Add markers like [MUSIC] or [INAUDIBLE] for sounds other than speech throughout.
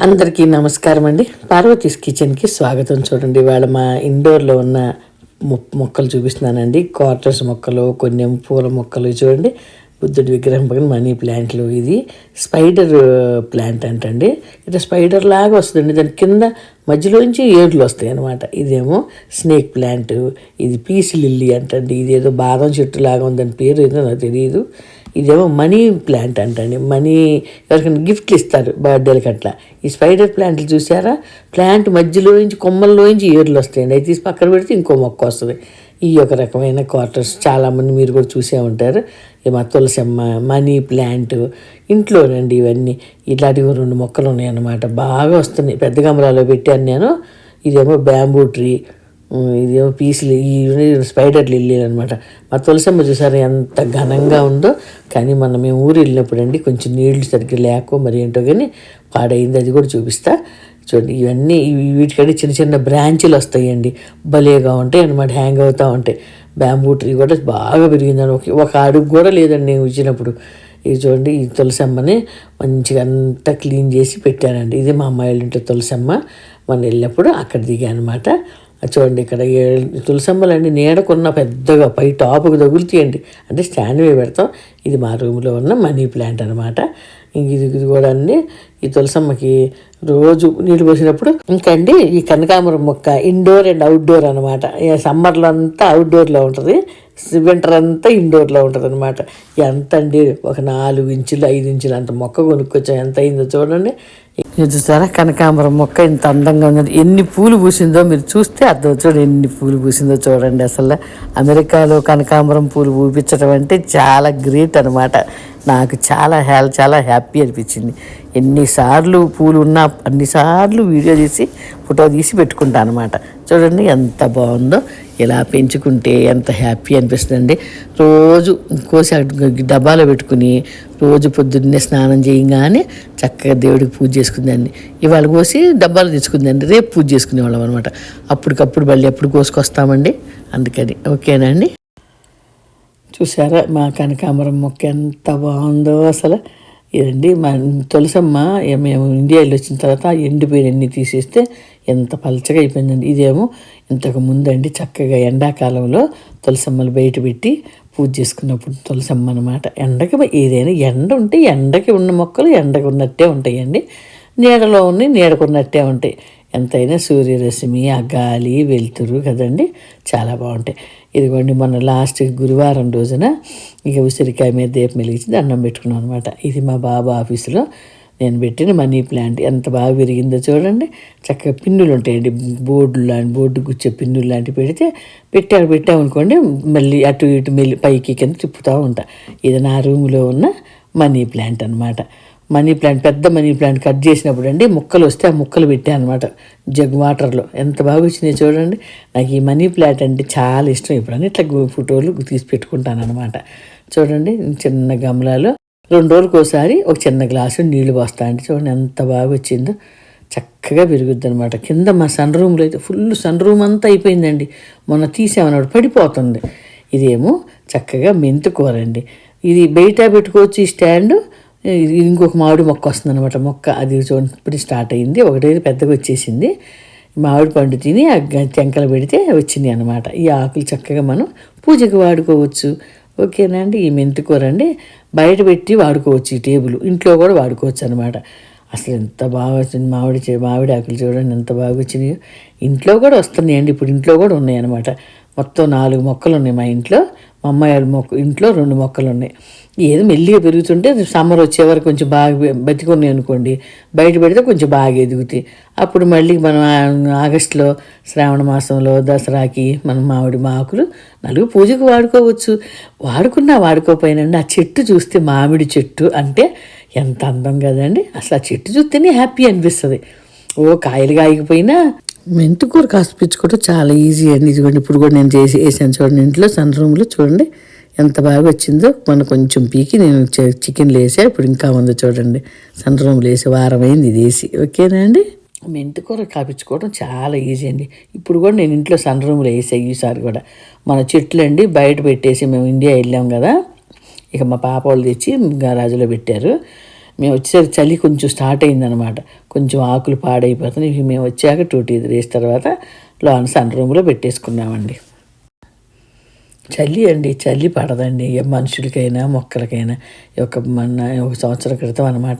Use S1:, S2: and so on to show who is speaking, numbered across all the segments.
S1: అందరికీ నమస్కారం అండి. పార్వతీస్ కిచెన్కి స్వాగతం చూడండి. ఇవాళ మా ఇండోర్లో ఉన్న మొ- మొక్కలు చూపిస్తున్నానండి. క్వార్టర్స్ మొక్కలు కొన్ని పూల మొక్కలు చూడండి. బుద్ధుడి విగ్రహం పక్కన మనీ ప్లాంట్లు. ఇది స్పైడర్ ప్లాంట్ అంటండి. ఇట్లా స్పైడర్ లాగా వస్తుందండి. దాని కింద మధ్యలోంచి ఏర్లు వస్తాయి అనమాట ఇదేమో స్నేక్ ప్లాంట్. ఇది పీస్ లిల్లీ అంటండి. ఇదేదో బాదం చెట్టు లాగా ఉందని పేరు ఏదో నాకు తెలియదు ఇదేమో మనీ ప్లాంట్ అంటండి. మనీ ఎవరికైనా గిఫ్ట్లు ఇస్తారు బర్త్డేలకి అట్లా ఈ స్పైడర్ ప్లాంట్లు చూసారా? ప్లాంట్ మధ్యలో నుంచి కొమ్మల్లో నుంచి ఏర్లు వస్తాయండి. అవి తీసి పక్కన పెడితే ఇంకో మొక్క వస్తుంది. ఈ ఒక రకమైన క్వార్టర్స్ చాలామంది మీరు కూడా చూసే ఉంటారు. ఈ మా తులసమ్మ మనీ ప్లాంట్ ఇంట్లోనండి ఇవన్నీ. ఇట్లాంటివి రెండు మొక్కలు ఉన్నాయన్నమాట. బాగా వస్తున్నాయి. పెద్ద గమలాలో పెట్టాను నేను. ఇదేమో బ్యాంబూ ట్రీ ఇదేమో పీసులు ఈ స్పైడర్ లిల్లీలు అనమాట మా తులసమ్మ చూసారు ఎంత ఘనంగా ఉందో? కానీ మనం మేము ఊరు వెళ్ళినప్పుడు అండి కొంచెం నీళ్ళు సరిగ్గా లేకో మరి ఏంటో కానీ పాడైంది అది కూడా చూపిస్తా. చూడండి ఇవన్నీ వీటికంటే చిన్న చిన్న బ్రాంచీలు వస్తాయండి. భలేగా ఉంటాయి అనమాట హ్యాంగ్ అవుతూ ఉంటాయి. బ్యాంబూ ట్రీ కూడా బాగా పెరిగిందని ఒక అడుగు కూడా లేదండి నేను వచ్చినప్పుడు ఇది చూడండి ఈ తులసమ్మని మంచిగా అంతా క్లీన్ చేసి పెట్టానండి. ఇది మా అమ్మాయిలు ఇంట్లో తులసమ్మ. మనం వెళ్ళినప్పుడు అక్కడ దిగా అనమాట చూడండి ఇక్కడ ఏ- తులసమ్మలండి నీడకున్న పెద్దగా పై టాపుకు తగులుతాయండి. అంటే స్టాండ్ మీద పెడతాం. ఇది మా రూమ్లో ఉన్న మనీ ప్లాంట్ అనమాట ఇది ఇది కూడా అండి ఈ తులసమ్మకి రోజు నీళ్ళు పోసినప్పుడు ఇంకండి ఈ కనకాంబరం మొక్క ఇండోర్ అండ్ అవుట్డోర్ అనమాట సమ్మర్లో అంతా అవుట్డోర్లో ఉంటుంది. వింటర్ అంతా ఇండోర్లో ఉంటుంది అనమాట ఎంత అండి? ఒక నాలుగు ఇంచులు ఐదు ఇంచులు అంత మొక్క కొనుక్కొచ్చాం? ఎంత అయిందో చూడండి. ఇది చూసారా? కనకాంబరం మొక్క ఇంత అందంగా ఉంది ఎన్ని పూలు పూసిందో మీరు చూస్తే అర్థం చూడండి ఎన్ని పూలు పూసిందో చూడండి అసలు. అమెరికాలో కనకాంబరం పూలు పూపించడం అంటే చాలా గ్రేట్ అనమాట నాకు చాలా హ్యా చాలా హ్యాపీ అనిపించింది. ఎన్నిసార్లు పూలు ఉన్నా అన్నిసార్లు వీడియో తీసి ఫోటో తీసి పెట్టుకుంటాను అనమాట చూడండి ఎంత బాగుందో ఇలా పెంచుకుంటే ఎంత హ్యాపీ అనిపిస్తుందండి. రోజు కోసి డబ్బాలో పెట్టుకుని రోజు పొద్దున్నే స్నానం చేయగానే చక్కగా దేవుడికి పూజ చేసుకుందండి. ఇవాళ కోసి డబ్బాలు తెచ్చుకుందండి. రేపు పూజ చేసుకునేవాళ్ళం అనమాట అప్పటికప్పుడు మళ్ళీ ఎప్పుడు కోసుకొస్తామండి? అందుకని. ఓకేనా అండి? చూసారా మా కనకాంబరం మొక్క ఎంత బాగుందో అసలు. ఇదండి మా తులసమ్మ మేము ఇండియా వచ్చిన తర్వాత ఆ ఎండిపోయినన్ని తీసేస్తే ఎంత పలచగా అయిపోయిందండి. ఇదేమో ఇంతకు ముందండి చక్కగా ఎండాకాలంలో తులసమ్మలు బయట పెట్టి పూజ చేసుకున్నప్పుడు తులసమ్మ అనమాట ఎండకి ఏదైనా ఎండ ఉంటే ఎండకి ఉన్న మొక్కలు ఎండకు ఉన్నట్టే ఉంటాయండి. నీడలో ఉన్నాయి నీడకున్నట్టే ఉంటాయి. ఎంతైనా సూర్యరశ్మి ఆ గాలి వెలుతురు కదండి చాలా బాగుంటాయి. ఇదిగోండి మొన్న లాస్ట్ గురువారం రోజున ఇక ఉసిరికాయ మీద దీపం వెలిగించి దండం పెట్టుకున్నాం అనమాట ఇది మా బాబా ఆఫీసులో నేను పెట్టిన మనీ ప్లాంట్. ఎంత బాగా పెరిగిందో చూడండి. చక్కగా పిన్నులు ఉంటాయండి. బోర్డు లాంటి బోర్డు గుచ్చే పిన్నులు లాంటివి పెడితే పెట్టాడు పెట్టామనుకోండి మళ్ళీ అటు ఇటు మెల్లి పైకి కింద తిప్పుతూ ఉంటా. ఇది నా రూమ్లో ఉన్న మనీ ప్లాంట్ అనమాట మనీ ప్లాంట్ పెద్ద మనీ ప్లాంట్ కట్ చేసినప్పుడు అండి ముక్కలు వస్తే ఆ ముక్కలు పెట్టాను అనమాట జగ్ వాటర్లో. ఎంత బాగా వచ్చినాయి చూడండి. నాకు ఈ మనీ ప్లాంట్ అంటే చాలా ఇష్టం. ఇప్పుడు ఇట్లా ఫోటోలు తీసి పెట్టుకుంటాను అనమాట చూడండి చిన్న గమలాలో. రెండు రోజులకు ఒకసారి ఒక చిన్న గ్లాసు నీళ్ళు పోస్తా అంటే చూడండి ఎంత బాగా వచ్చిందో. చక్కగా పెరుగుద్ది అనమాట కింద మా సన్ రూమ్లో అయితే ఫుల్ సన్ రూమ్ అంతా అయిపోయిందండి. మొన్న తీసామన్నాడు పడిపోతుంది. ఇదేమో చక్కగా మెంతు అండి. ఇది బయట పెట్టుకోవచ్చు ఈ స్టాండ్. ఇంకొక మామిడి మొక్క వస్తుంది అనమాట మొక్క అది చూడండి ఇప్పుడు స్టార్ట్ అయింది. ఒకటేది పెద్దగా వచ్చేసింది. మామిడి పండు తిని ఆ టెంకలు పెడితే వచ్చింది అనమాట ఈ ఆకులు చక్కగా మనం పూజకి వాడుకోవచ్చు. ఓకేనా అండి? ఈ మెంతికూర అండి. బయట పెట్టి వాడుకోవచ్చు ఈ టేబుల్. ఇంట్లో కూడా వాడుకోవచ్చు అనమాట అసలు ఎంత బాగా వచ్చింది మామిడి చే- మామిడి ఆకులు చూడండి ఎంత బాగా వచ్చినాయో. ఇంట్లో కూడా వస్తున్నాయండి. ఇప్పుడు ఇంట్లో కూడా ఉన్నాయి అనమాట మొత్తం నాలుగు మొక్కలు ఉన్నాయి మా ఇంట్లో. అమ్మాయి వాళ్ళ మొక్క ఇంట్లో రెండు మొక్కలు ఉన్నాయి ఏదో మెల్లిగా పెరుగుతుంటే సమ్మర్ వచ్చే వరకు కొంచెం బాగా బతికున్నాయి అనుకోండి బయట పెడితే కొంచెం బాగా ఎదుగుతాయి. అప్పుడు మళ్ళీ మనం ఆగస్టులో శ్రావణ మాసంలో దసరాకి మనం మామిడి మాకులు నలుగు పూజకు వాడుకోవచ్చు. వాడుకున్నా వాడుకోపోయినండి ఆ చెట్టు చూస్తే మామిడి చెట్టు అంటే ఎంత అందం కదండి. అసలు ఆ చెట్టు చూస్తేనే హ్యాపీ అనిపిస్తుంది. ఓ కాయలు కాయకపోయినా మెంతికూర కాసిపించుకోవడం చాలా ఈజీ అండి. ఇదిగోండి ఇప్పుడు కూడా నేను చేసి వేసాను చూడండి. ఇంట్లో సన్ రూమ్లో చూడండి ఎంత బాగా వచ్చిందో. మన కొంచెం పీకి నేను చి- చికెన్లు వేసా ఇప్పుడు ఇంకా ఉందో చూడండి. సన్ రూమ్లో వేసి వారం అయింది ఇది వేసి. ఓకేనా అండి? మెంతికూర కాపించుకోవడం చాలా ఈజీ అండి. ఇప్పుడు కూడా నేను ఇంట్లో సన్ రూమ్లో వేసాయి ఈసారి కూడా. మన చెట్లు అండి బయట పెట్టేసి మేము ఇండియా వెళ్ళాం కదా. ఇక మా పాప వాళ్ళు తెచ్చి గారాజులో పెట్టారు. మేము వచ్చేసరికి చలి కొంచెం స్టార్ట్ అయిందనమాట కొంచెం ఆకులు పాడైపోతున్నాయి. ఇవి మేము వచ్చాక టూ టీ త్రీస్ తర్వాత లోన సన్ రూమ్లో పెట్టేసుకున్నామండి. చలి అండి. చలి పడదండి. ఏ మనుషులకైనా మొక్కలకైనా ఈ ఒక మన ఒక సంవత్సరం క్రితం అనమాట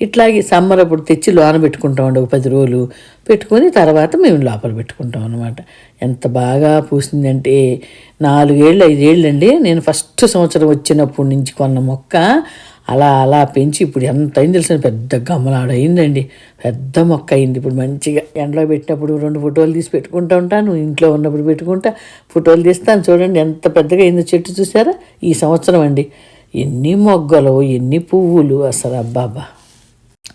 S1: ఇట్లాగే సమ్మర్ అప్పుడు తెచ్చి లోన పెట్టుకుంటామండి ఒక పది రోజులు పెట్టుకొని తర్వాత మేము లోపల పెట్టుకుంటాం అనమాట ఎంత బాగా పూసిందంటే నాలుగేళ్ళు ఐదేళ్ళు అండి. నేను ఫస్ట్ సంవత్సరం వచ్చినప్పటి నుంచి కొన్న మొక్క అలా అలా పెంచి ఇప్పుడు ఎంత అయింది తెలిసిన పెద్ద గమ్మలాడ అయిందండి. పెద్ద మొక్క అయింది. ఇప్పుడు మంచిగా ఎండలో పెట్టినప్పుడు రెండు ఫోటోలు తీసి పెట్టుకుంటూ ఉంటాను ఇంట్లో ఉన్నప్పుడు పెట్టుకుంటా ఫోటోలు తీస్తాను. చూడండి ఎంత పెద్దగా అయిందో చెట్టు చూసారా? ఈ సంవత్సరం అండి. ఎన్ని మొగ్గలు ఎన్ని పువ్వులు అసలు అబ్బాబా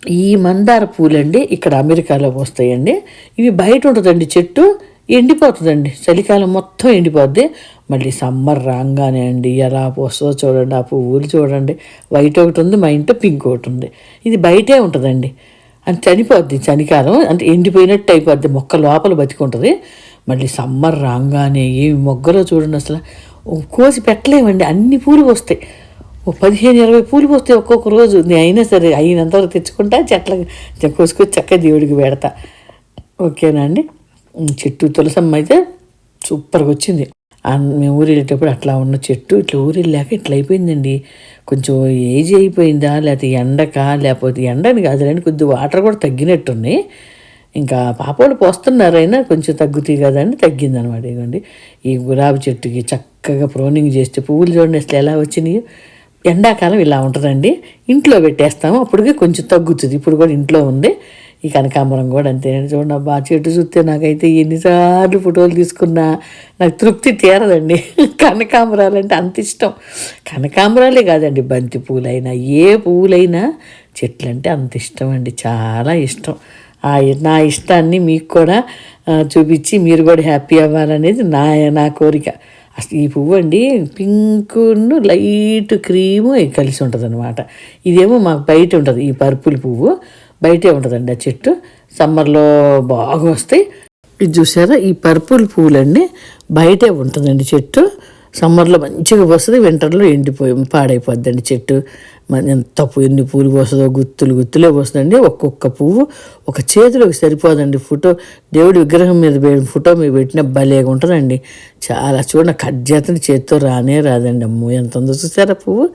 S1: ఈ మందార పూలండి ఇక్కడ అమెరికాలో వస్తాయండి. ఇవి బయట ఉంటుందండి చెట్టు. ఎండిపోతుందండి. చలికాలం మొత్తం ఎండిపోద్ది. మళ్ళీ సమ్మర్ రాగానే అండి. ఎలా పోస్తుందో చూడండి. ఆ పువ్వులు చూడండి. వైట్ ఒకటి ఉంది మా ఇంట్లో పింక్ ఒకటి ఉంది. ఇది బయటే ఉంటుందండి. అని చనిపోద్ది చలికాలం. అంటే ఎండిపోయినట్టు అయిపోద్ది. మొక్క లోపల బతికుంటుంది. మళ్ళీ సమ్మర్ రాగానే ఏమి మొగ్గలో చూడండి అసలు. కోసి పెట్టలేమండి. అన్ని పూలు వస్తాయి ఓ పదిహేను ఇరవై పూలు పోస్తే ఒక్కొక్క రోజు. నేను అయినా సరే అయినంతవరకు తెచ్చుకుంటా చెట్ల కోసుకొని చక్కగా దేవుడికి పెడతా. ఓకేనా అండి? చెట్టు తులసమ్మ అయితే సూపర్గా వచ్చింది మేము ఊరు వెళ్ళేటప్పుడు అట్లా ఉన్న చెట్టు ఇట్లా ఊరు వెళ్ళాక ఇట్లా అయిపోయిందండి. కొంచెం ఏజ్ అయిపోయిందా లేకపోతే ఎండక లేకపోతే ఎండని కాదులేండి కొద్ది వాటర్ కూడా తగ్గినట్టున్నాయి. ఇంకా పాపోళ్ళు పోస్తున్నారైనా కొంచెం తగ్గుతాయి కదండి తగ్గిందనమాట. ఇదిగోండి ఈ గులాబీ చెట్టుకి చక్కగా ప్రోనింగ్ చేస్తే పువ్వులు చూడండి అసలు ఎలా వచ్చినాయి. ఎండాకాలం ఇలా ఉంటుందండి. ఇంట్లో పెట్టేస్తాము అప్పటికే కొంచెం తగ్గుతుంది. ఇప్పుడు కూడా ఇంట్లో ఉంది. ఈ కనకాంబరం కూడా అంతేనండి. చూడండి అబ్బా చెట్టు చూస్తే నాకైతే ఎన్నిసార్లు ఫోటోలు తీసుకున్నా నాకు తృప్తి తీరదండి. [LAUGHS] కనకాంబరాలు అంటే అంత ఇష్టం. కనకాంబరాలే కాదండి బంతి పూలైనా ఏ పువ్వులైనా చెట్లు అంటే అంత ఇష్టం అండి చాలా ఇష్టం. ఆ నా ఇష్టాన్ని మీకు కూడా చూపించి మీరు కూడా హ్యాపీ అవ్వాలనేది నా నా కోరిక. అసలు ఈ పువ్వు అండి పింకును లైట్ క్రీము కలిసి ఉంటుంది అనమాట ఇదేమో మాకు బయట ఉంటుంది ఈ పర్పుల్ పువ్వు. బయటే ఉంటుందండి ఆ చెట్టు. సమ్మర్లో బాగా వస్తాయి. ఇది చూసారా? ఈ పర్పుల్ పూలన్నీ బయటే ఉంటుందండి చెట్టు. సమ్మర్లో మంచిగా వస్తుంది వింటర్లో ఎండిపోయి పాడైపోద్దండి చెట్టు. ఎంత ఎన్ని పూలు పోస్తుందో గుత్తులు గుత్తులే పోస్తుందండి. ఒక్కొక్క పువ్వు ఒక చేతిలోకి సరిపోదండి ఫోటో. దేవుడి విగ్రహం మీద ఫోటో మీద పెట్టిన భలేగా ఉంటుందండి. చాలా చూడండి కట్ చేతని చేతితో రానే రాదండి అమ్మో. ఎంత ఉందో చూసారా పువ్వు?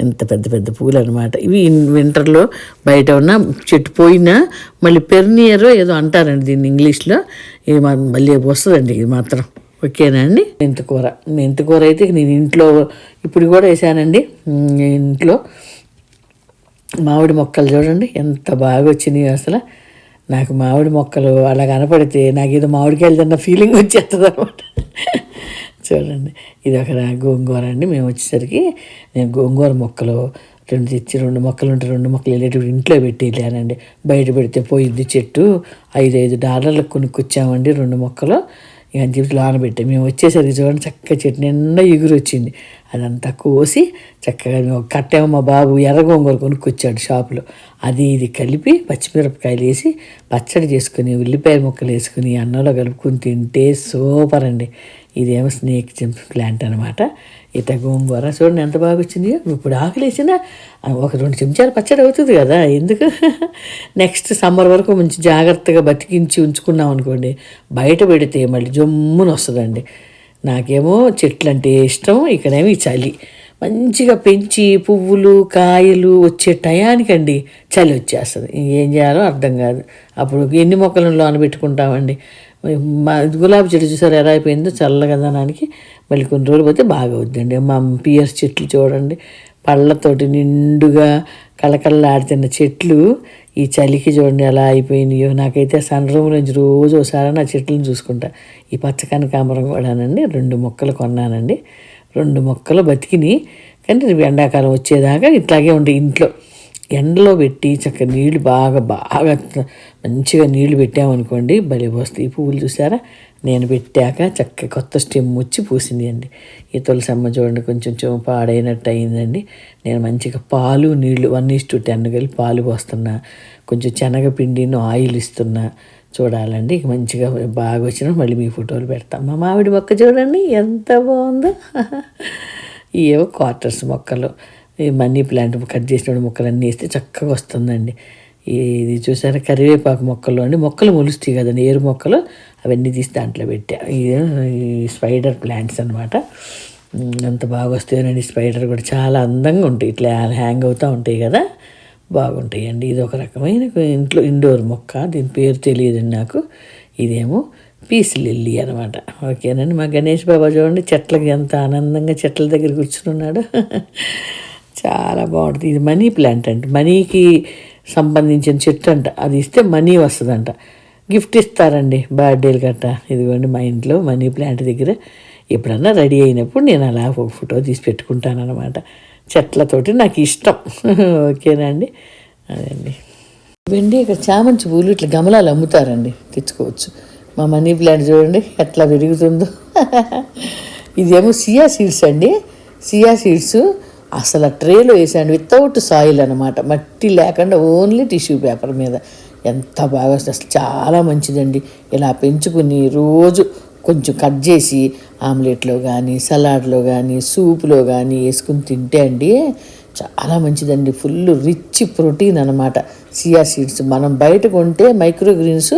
S1: ఎంత పెద్ద పెద్ద పువ్వులు అనమాట ఇవి వింటర్లో బయట ఉన్న చెట్టు పోయినా మళ్ళీ పెర్నియర్ ఏదో అంటారండి దీన్ని ఇంగ్లీష్లో. ఇది మళ్ళీ వస్తుందండి ఇది మాత్రం. ఓకేనా అండి? మెంతికూర మెంతికూర అయితే నేను ఇంట్లో ఇప్పుడు కూడా వేసానండి. ఇంట్లో మామిడి మొక్కలు చూడండి ఎంత బాగా వచ్చినాయి అసలు. నాకు మామిడి మొక్కలు అలా కనపడితే నాకు ఏదో మామిడికాయలు తిన్న ఫీలింగ్ వచ్చేస్తుంది అనమాట చూడండి ఇది ఒక గోంగూర అండి. మేము వచ్చేసరికి నేను గోంగూర మొక్కలు రెండు తెచ్చి రెండు మొక్కలు ఉంటే రెండు మొక్కలు వెళ్ళేటప్పుడు ఇంట్లో పెట్టి వెళ్ళానండి. బయట పెడితే పోయింది చెట్టు. ఐదు ఐదు డాలర్లకు కొనుక్కొచ్చామండి రెండు మొక్కలు. ఇక అని చెప్పి లోనబెట్టే మేము వచ్చేసరికి చూడండి చక్కగా చెట్టు నిండా ఎగురు వచ్చింది అదంతా కోసి చక్కగా మేము కట్టేమో. మా బాబు ఎర్రగొంగూర కొనుక్కొచ్చాడు షాపులో. అది ఇది కలిపి పచ్చిమిరపకాయలు వేసి పచ్చడి చేసుకుని ఉల్లిపాయ ముక్కలు వేసుకుని అన్నంలో కలుపుకొని తింటే సూపర్ అండి ఇదేమో స్నేక్ చెంప్ ప్లాంట్ అనమాట ఇత గోంగూర. చూడండి ఎంత బాగా వచ్చిందో ఇప్పుడు ఆకలేసినా ఒక రెండు చెంచాలు పచ్చడి అవుతుంది కదా ఎందుకు? [LAUGHS] నెక్స్ట్ సమ్మర్ వరకు మంచి జాగ్రత్తగా బతికించి ఉంచుకున్నాం అనుకోండి బయట పెడితే మళ్ళీ జమ్మున వస్తుందండి. నాకేమో చెట్లు అంటే ఇష్టం ఇక్కడేమో ఈ చలి. మంచిగా పెంచి పువ్వులు కాయలు వచ్చే టయానికండి చలి వచ్చేస్తుంది. ఏం చేయాలో అర్థం కాదు. అప్పుడు ఎన్ని మొక్కలను లోన పెట్టుకుంటామండి గులాబీ చెట్టు చూసారు ఎలా అయిపోయిందో చల్లగదనానికి మళ్ళీ కొన్ని రోజులు పోతే బాగా అవుద్దండి. మా పియర్స్ చెట్లు చూడండి పళ్ళతోటి నిండుగా కళకళలాడుతున్న చెట్లు ఈ చలికి చూడండి ఎలా అయిపోయినాయో. నాకైతే సన్ రూమ్ నుంచి రోజు ఒకసారి నా చెట్లను చూసుకుంటా. ఈ పచ్చకాని కామరం కూడానండి రెండు మొక్కలు కొన్నానండి. రెండు మొక్కలు బతికినాయి కానీ ఎండాకాలం వచ్చేదాకా ఇట్లాగే ఉండే ఇంట్లో. ఎండలో పెట్టి చక్కగా నీళ్ళు బాగా బాగా మంచిగా నీళ్ళు పెట్టామనుకోండి భలే వస్తాయి ఈ పువ్వులు చూసారా? నేను పెట్టాక చక్కగా కొత్త స్టెమ్ వచ్చి పూసింది అండి. ఈ తులసమ్మ చూడండి కొంచెం పాడైనట్టు అయిందండి. నేను మంచిగా పాలు నీళ్ళు వన్ ఈస్ టు టెన్ కలిపి పాలు పోస్తున్నా. కొంచెం శనగపిండిను ఆయిల్ ఇస్తున్నా. చూడాలండి ఇక మంచిగా బాగా వచ్చినా మళ్ళీ మీ ఫోటోలు పెడతాం. మా మామిడి మొక్క చూడండి ఎంత బాగుందో. [LAUGHS] ఏవో క్వార్టర్స్ మొక్కలు. ఈ మనీ ప్లాంట్ కట్ చేసిన ముక్కలన్నీ వేస్తే చక్కగా వస్తుందండి. ఇది చూసారా? కరివేపాకు మొక్కలు అండి. మొక్కలు మొలుస్తాయి కదండి. ఏరు మొక్కలు అవన్నీ తీసి దాంట్లో పెట్టా. ఇది ఈ స్పైడర్ ప్లాంట్స్ అనమాట అంత బాగా వస్తాయనండి స్పైడర్ కూడా. చాలా అందంగా ఉంటాయి. ఇట్లా హ్యాంగ్ అవుతూ ఉంటాయి కదా. బాగుంటాయండి ఇది ఒక రకమైన ఇంట్లో ఇండోర్ మొక్క. దీని పేరు తెలియదండి నాకు. ఇదేమో పీస్ లిల్లీ అనమాట ఓకేనండి. మా గణేష్ బాబా చూడండి చెట్లకి ఎంత ఆనందంగా చెట్ల దగ్గర కూర్చుని ఉన్నాడు. చాలా బాగుంటుంది. ఇది మనీ ప్లాంట్ అండి మనీకి సంబంధించిన చెట్టు అంట. అది ఇస్తే మనీ వస్తుందంట. గిఫ్ట్ ఇస్తారండి బర్త్డేలు గట్ట. ఇదిగోండి మా ఇంట్లో మనీ ప్లాంట్ దగ్గర. ఎప్పుడన్నా రెడీ అయినప్పుడు నేను అలా ఒక ఫోటో తీసి పెట్టుకుంటాను అనమాట చెట్లతోటి నాకు ఇష్టం. ఓకేనండి అదండి వెండి ఇక్కడ చామంతి పూలు ఇట్లా గమలాలు అమ్ముతారండి. తెచ్చుకోవచ్చు. మా మనీ ప్లాంట్ చూడండి ఎట్లా పెరుగుతుందో. ఇదేమో సియా సీడ్స్ అండి. సియా సీడ్స్ అసలు ఆ ట్రేలో వేసాను వితౌట్ సాయిల్ అనమాట మట్టి లేకుండా ఓన్లీ టిష్యూ పేపర్ మీద. ఎంత బాగా వస్తుంది. అసలు చాలా మంచిదండి. ఇలా పెంచుకుని రోజు కొంచెం కట్ చేసి ఆమ్లెట్లో కానీ సలాడ్లో కానీ సూప్లో కానీ వేసుకుని తింటే అండి చాలా మంచిదండి. ఫుల్ రిచ్ ప్రోటీన్ అనమాట సియా సీడ్స్ మనం బయట కొంటే మైక్రోగ్రీన్స్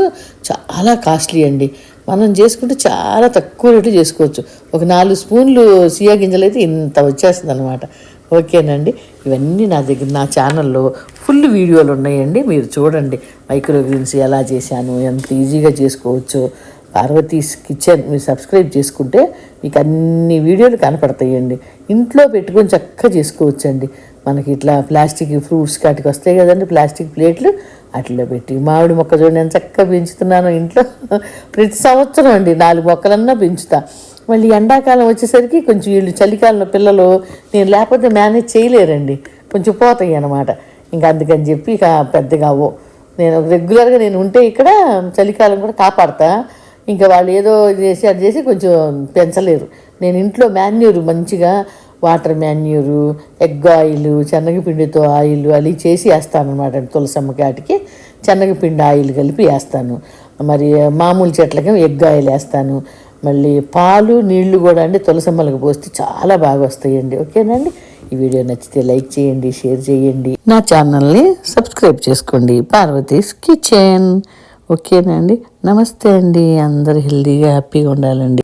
S1: చాలా కాస్ట్లీ అండి. మనం చేసుకుంటే చాలా తక్కువ రేటు చేసుకోవచ్చు. ఒక నాలుగు స్పూన్లు సియా గింజలు అయితే ఇంత వచ్చేస్తుంది అనమాట ఓకేనండి. ఇవన్నీ నా దగ్గర నా ఛానల్లో ఫుల్ వీడియోలు ఉన్నాయండి. మీరు చూడండి. మైక్రో గ్రీన్స్ ఎలా చేశాను ఎంత ఈజీగా చేసుకోవచ్చు. పార్వతీస్ కిచెన్ మీరు సబ్స్క్రైబ్ చేసుకుంటే మీకు అన్ని వీడియోలు కనపడతాయండి. ఇంట్లో పెట్టుకొని చక్కగా చేసుకోవచ్చండి. మనకి ఇట్లా ప్లాస్టిక్ ఫ్రూట్స్ కాటికి వస్తాయి కదండి ప్లాస్టిక్ ప్లేట్లు. అట్లా పెట్టి మామిడి మొక్క చూడండి నేను చక్కగా పెంచుతున్నాను ఇంట్లో. ప్రతి సంవత్సరం అండి నాలుగు మొక్కలన్నా పెంచుతా. మళ్ళీ ఎండాకాలం వచ్చేసరికి కొంచెం వీళ్ళు చలికాలంలో పిల్లలు నేను లేకపోతే మేనేజ్ చేయలేరండి. కొంచెం పోతాయి అన్నమాట. ఇంకా అందుకని చెప్పి ఇక పెద్దగా అవ్వో. నేను రెగ్యులర్గా నేను ఉంటే ఇక్కడ చలికాలం కూడా కాపాడతా. ఇంకా వాళ్ళు ఏదో చేసి అది చేసి కొంచెం పెంచలేరు. నేను ఇంట్లో మాన్యూరు మంచిగా వాటర్ మాన్యూరు ఎగ్ ఆయిల్ శనగపిండితో ఆయిల్ అవి చేసి వేస్తాను అనమాట తులసమ్మ కాటికి. శనగపిండి ఆయిల్ కలిపి వేస్తాను. మరి మామూలు చెట్లకి ఎగ్ ఆయిల్ వేస్తాను. మళ్ళీ పాలు నీళ్ళు కూడా అండి తులసమ్మలకు పోస్తే చాలా బాగా వస్తాయండి. ఓకేనండి? ఈ వీడియో నచ్చితే లైక్ చేయండి షేర్ చేయండి. నా ఛానల్ని సబ్స్క్రైబ్ చేసుకోండి. పార్వతీస్ కిచెన్. ఓకేనండి? నమస్తే అండి. అందరు హెల్దీగా హ్యాపీగా ఉండాలండి.